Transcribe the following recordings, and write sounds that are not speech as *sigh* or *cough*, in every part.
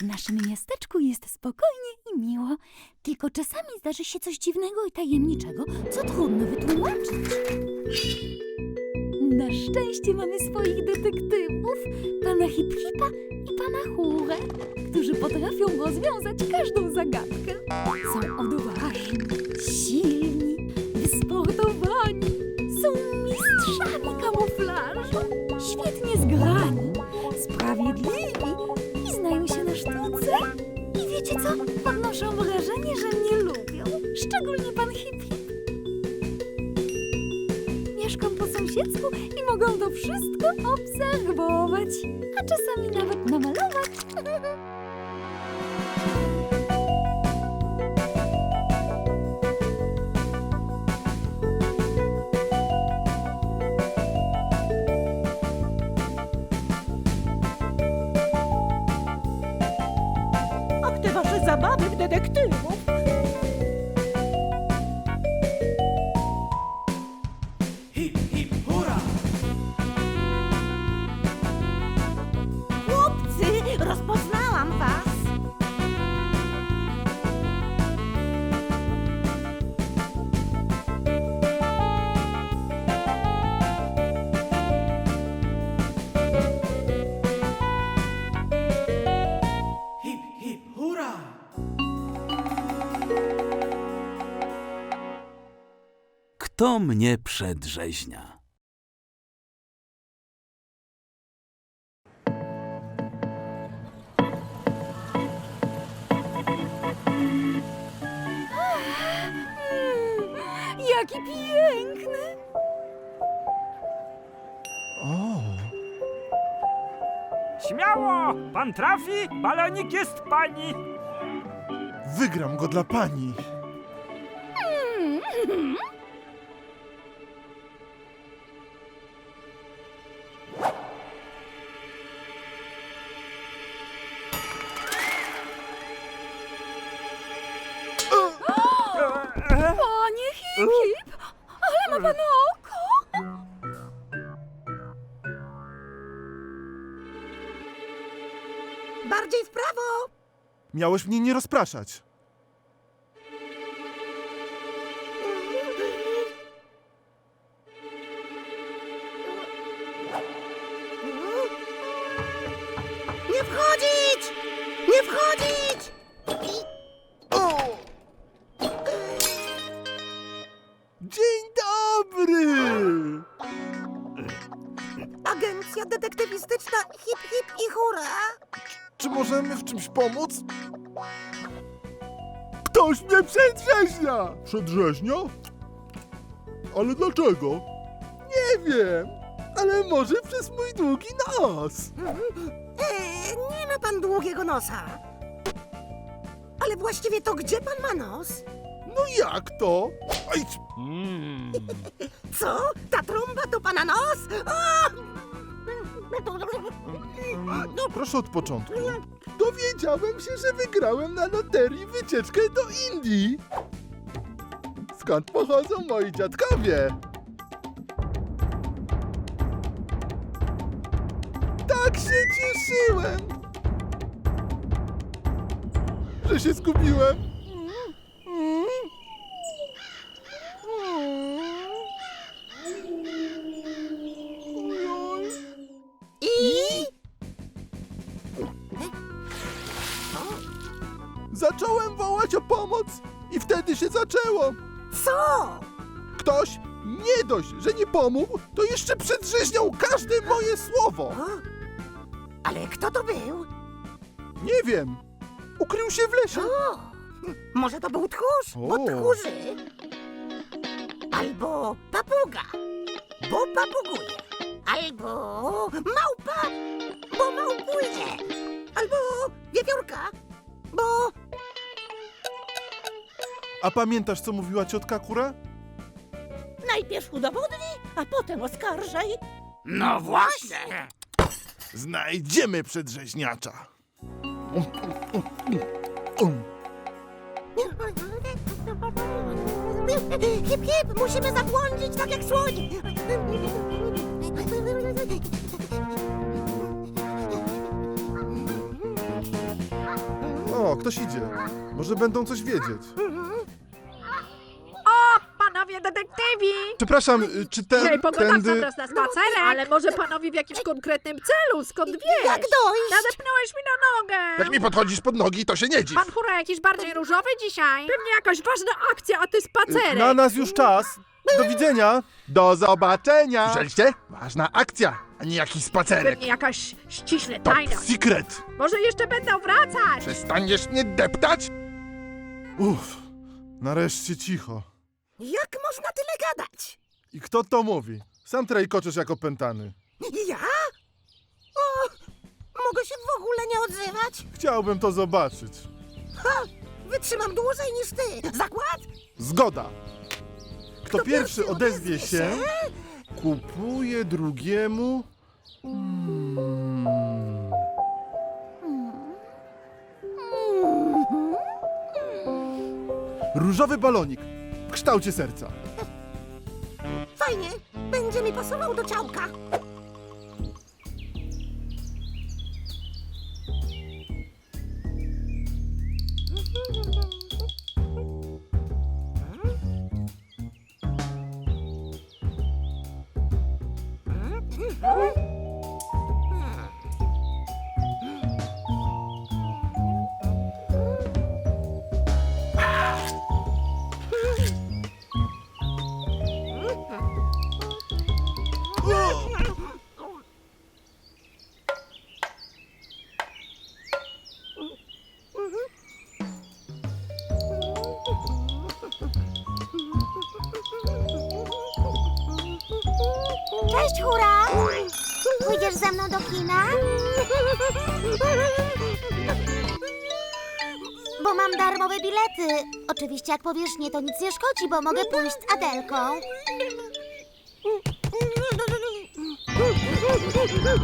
W naszym miasteczku jest spokojnie i miło, tylko czasami zdarzy się coś dziwnego i tajemniczego, co trudno wytłumaczyć. Na szczęście mamy swoich detektywów, pana Hip-Hipa i pana Chórę, którzy potrafią rozwiązać każdą zagadkę. Są odważni, silni, wysportowani, obserwować, a czasami nawet namalować. Ach, te wasze zabawy detektywów! Hip, Kto mnie przedrzeźnia? Mm, jaki piękny! Śmiało! Pan trafi, balonik jest pani! Wygram go dla pani. Bardziej w prawo! Miałeś mnie nie rozpraszać. Nie wchodzić! Nie wchodzić! Dzień dobry! Agencja detektywistyczna Hip możemy w czymś pomóc? Ktoś mnie przedrzeźnia! Przedrzeźnia? Ale dlaczego? Nie wiem, ale może przez mój długi nos. Eee, nie ma pan długiego nosa. Ale właściwie to gdzie pan ma nos? No jak to? Oj, Co? Ta trąba to pana nos? O! No proszę od początku. Dowiedziałem się, że wygrałem na loterii wycieczkę do Indii. Skąd pochodzą moi dziadkowie? Tak się cieszyłem, że się zgubiłem. Pomoc i wtedy się zaczęło. Co? Ktoś nie dość, że nie pomógł, to jeszcze przedrzeźniał każde moje słowo. O? Ale kto to był? Nie wiem. Ukrył się w lesie. O! Może to był tchórz, bo O. tchórzy. Albo papuga, bo papuguje. Albo małpa, A pamiętasz, co mówiła ciotka Kura? Najpierw udowodnij, a potem oskarżaj. No właśnie! Znajdziemy przedrzeźniacza. Hip, hip, musimy zabłądzić tak jak słoń. O, ktoś idzie. Może będą coś wiedzieć. Detektywi! Przepraszam, y, czy ten, Dzisiaj pogoda tędy... zabrać na spacerek, ale może panowie w jakimś konkretnym celu, skąd wiesz? Jak dojść? Nadepnąłeś mi na nogę! Jak mi podchodzisz pod nogi, to się nie dziw. Pan Hura jakiś bardziej różowy dzisiaj? Pewnie jakaś ważna akcja, a ty spacerek! Na nas już czas. Do widzenia. Do zobaczenia. Słyszeliście? Ważna akcja, a nie jakiś spacerek. Pewnie jakaś ściśle Top tajna. secret. Może jeszcze będą wracać! Przestaniesz mnie deptać? Uff, nareszcie cicho. Jak można tyle gadać? I kto to mówi? Sam trajkoczesz jak opętany. Ja? O, mogę się w ogóle nie odzywać? Chciałbym to zobaczyć. Ha! Wytrzymam dłużej niż ty. Zakład? Zgoda. Kto, pierwszy odezwie się, kupuje drugiemu. Hmm. Różowy balonik w kształcie serca. Fajnie. Będzie mi pasował do ciałka. Cześć, hura! Pójdziesz ze mną do kina? Bo mam darmowe bilety. Oczywiście, jak powiesz nie, to nic nie szkodzi, bo mogę pójść z Adelką.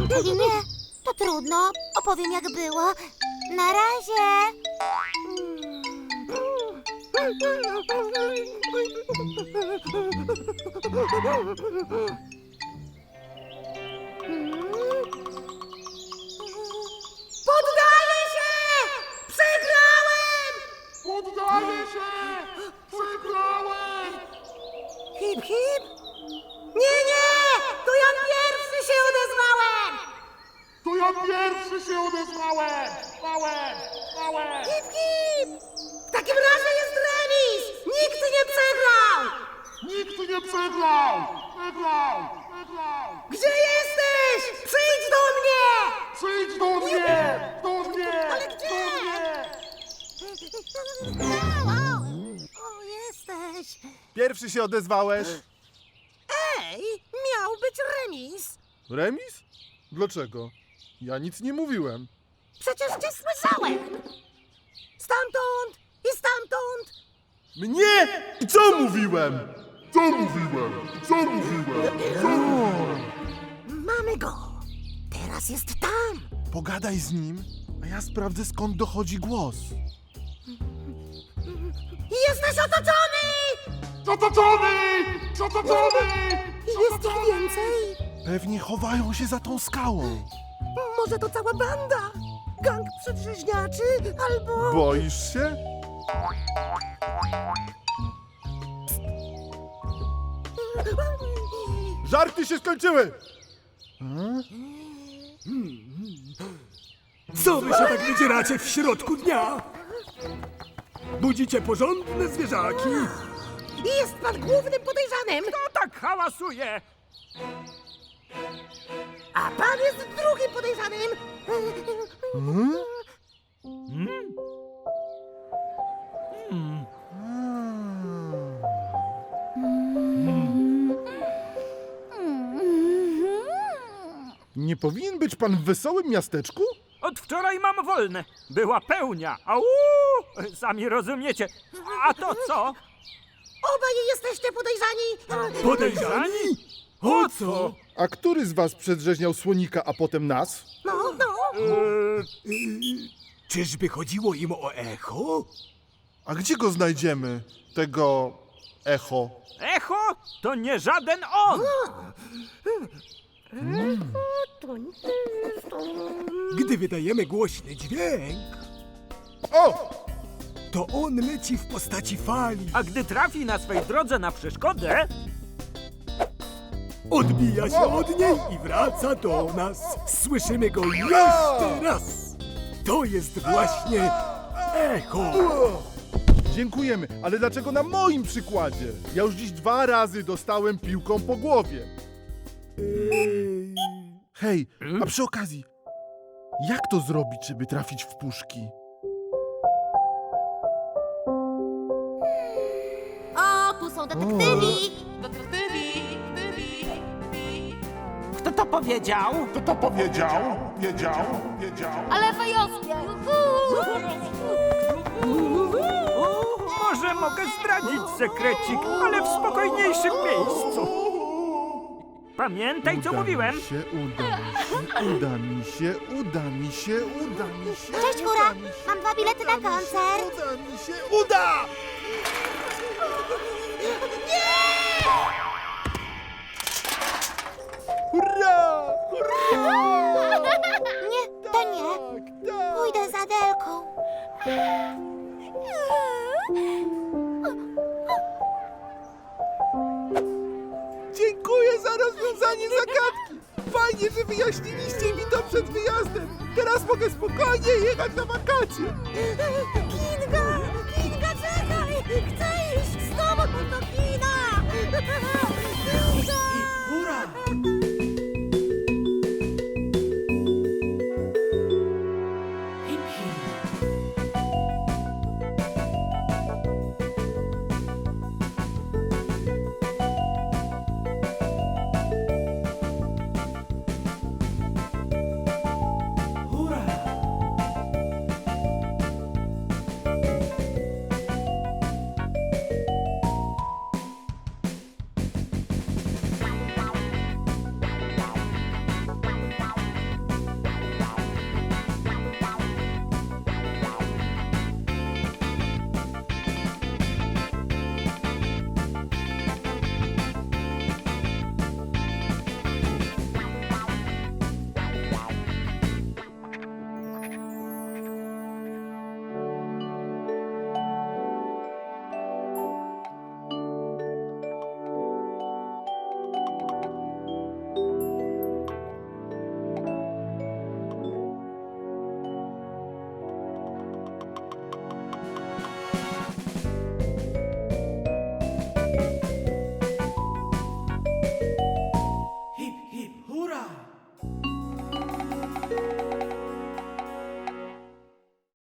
Czyli nie, to trudno. Opowiem, jak było. Na razie. Poddaję się! Przegrałem! Poddaję się! Przegrałem! Hip, hip? Nie, nie! To ja pierwszy się odezwałem! To ja pierwszy się odezwałem! Małem! Małem! Hip, hip! W takim razie jest remis! Nikt nie przegrał! Nikt nie przegrał! Przegrał! Przegrał! Gdzie jesteś? Przyjdź do mnie! Do mnie! Do mnie! Ale gdzie? O, o, jesteś! Pierwszy się odezwałeś. Ej, miał być remis! Remis? Dlaczego? Ja nic nie mówiłem. Przecież cię słyszałem! Stamtąd i stamtąd! Mnie? I co mówiłem? Co mówiłem? Co mówiłem? Mamy go! Teraz jest tam! Pogadaj z nim, a ja sprawdzę skąd dochodzi głos. Jesteś otoczony! Otoczony! Otoczony! Jest ich więcej! Pewnie chowają się za tą skałą. Może to cała banda? Gang przedrzeźniaczy albo... Boisz się? Żarty się skończyły! Co wy się tak wydzieracie w środku dnia? Budzicie porządne zwierzaki. Jest pan głównym podejrzanym, Kto tak hałasuje? a pan jest drugim podejrzanym! Nie powinien być pan w wesołym miasteczku? Wczoraj mam wolne. Była pełnia. Au! Sami rozumiecie. A to co? Obaj jesteście podejrzani! Podejrzani? O co? A który z was przedrzeźniał słonika, a potem nas? No, no! Yy, czyżby chodziło im o echo? A gdzie go znajdziemy? Tego echo. Echo? To nie żaden on. Gdy wydajemy głośny dźwięk, O! To on leci w postaci fali. A gdy trafi na swej drodze na przeszkodę, Odbija się od niej i wraca do nas. Słyszymy go jeszcze raz. To jest właśnie echo. Dziękujemy, ale dlaczego na moim przykładzie? Ja już dziś dwa razy dostałem piłką po głowie. Ej, Hej, a przy okazji, jak to zrobić, żeby trafić w puszki? O, tu są detektywi. Kto to powiedział? Kto to powiedział? Wiedział? Wiedział? Ale fajowskie! może mogę zdradzić sekrecik, ale w spokojniejszym miejscu. Pamiętaj, co Uda mówiłem. Mi się, uda mi się, uda mi się, uda mi się, uda mi się. Cześć, uda Hura. mi się, Mam dwa bilety na uda mi się, koncert. Uda mi się, uda! Hurra! Hurra! *laughs* Nie, to nie. Tak, tak. Pójdę za Adelką. Rozwiązanie zagadki! Fajnie, że wyjaśniliście mi to przed wyjazdem! Teraz mogę spokojnie jechać na wakacje! Kinga! Kinga, czekaj! Chcę iść z tobą do kina! Kinga!